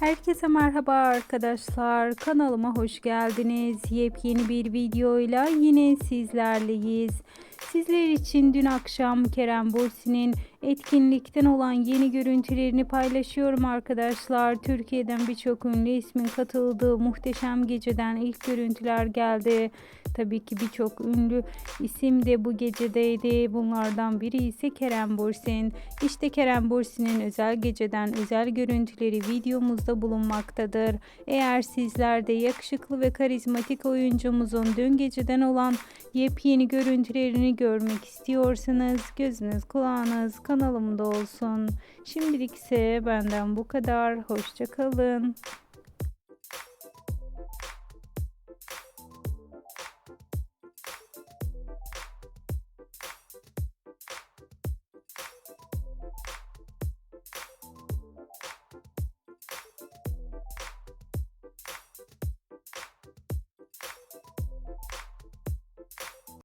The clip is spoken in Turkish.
Herkese merhaba arkadaşlar. Kanalıma hoş geldiniz. Yepyeni bir videoyla yine sizlerleyiz. Sizler için dün akşam Kerem Bursi'nin etkinlikten olan yeni görüntülerini paylaşıyorum arkadaşlar. Türkiye'den birçok ünlü ismin katıldığı muhteşem geceden ilk görüntüler geldi. Tabii ki birçok ünlü isim de bu gecedeydi. Bunlardan biri ise Kerem Bursin. İşte Kerem Bursin'in özel geceden özel görüntüleri videomuzda bulunmaktadır. Eğer sizler de yakışıklı ve karizmatik oyuncumuzun dün geceden olan yepyeni görüntülerini görmek istiyorsanız gözünüz kulağınız kanalımda olsun. Şimdilik ise benden bu kadar. Hoşçakalın.